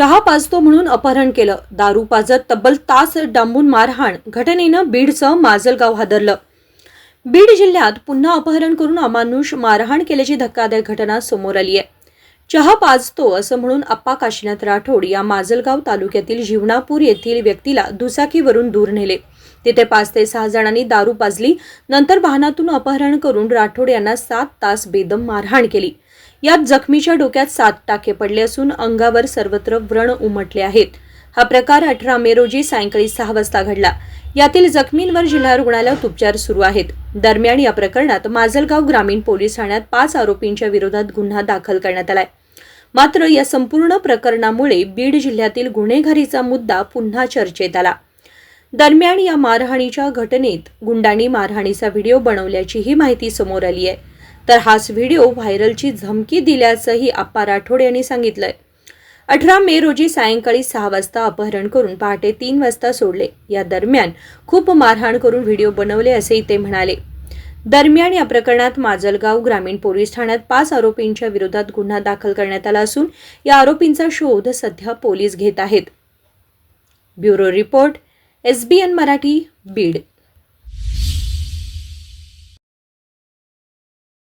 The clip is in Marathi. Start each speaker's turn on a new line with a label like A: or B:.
A: चहा पाजतो म्हणून अपहरण केलं. दारू पाजत तब्बल तास डांबून मारहाण घटनेनं बीडचं माजलगाव हादरलं. बीड जिल्ह्यात पुन्हा अपहरण करून अमानुष मारहाण केल्याची धक्कादायक घटना समोर आली आहे. चहा पाजतो असं म्हणून अप्पा काशीनाथ राठोड या माजलगाव तालुक्यातील जीवनापूर येथील व्यक्तीला दुचाकीवरून दूर नेले. तिथे पाच ते सहा जणांनी दारू पाजली. नंतर वाहनातून अपहरण करून राठोड यांना सात तास बेदम मारहाण केली. यात जखमीच्या डोक्यात सात टाके पडले असून अंगावर सर्वत्र व्रण उमटले आहेत. हा प्रकार अठरा मे रोजी सायंकाळी सहा वाजता घडला. यातील जखमींवर जिल्हा रुग्णालयात उपचार सुरू आहेत. दरम्यान या प्रकरणात माजलगाव ग्रामीण पोलीस ठाण्यात पाच आरोपींच्या विरोधात गुन्हा दाखल करण्यात आलाय. मात्र या संपूर्ण प्रकरणामुळे बीड जिल्ह्यातील गुन्हेगारीचा मुद्दा पुन्हा चर्चेत आला. दरम्यान या मारहाणीच्या घटनेत गुंडांनी मारहाणीचा व्हिडिओ बनवल्याचीही माहिती समोर आली आहे. तर हाच व्हिडिओ व्हायरलची धमकी दिल्याचंही आप्पा राठोड यांनी सांगितलंय. अठरा मे रोजी सायंकाळी सहा वाजता अपहरण करून पहाटे तीन वाजता सोडले. या दरम्यान खूप मारहाण करून व्हिडिओ बनवले असेही ते म्हणाले. दरम्यान या प्रकरणात माजलगाव ग्रामीण पोलीस ठाण्यात पाच आरोपींच्या विरोधात गुन्हा दाखल करण्यात आला असून या आरोपींचा शोध सध्या पोलीस घेत आहेत. Bureau report S B N Marathi Beed.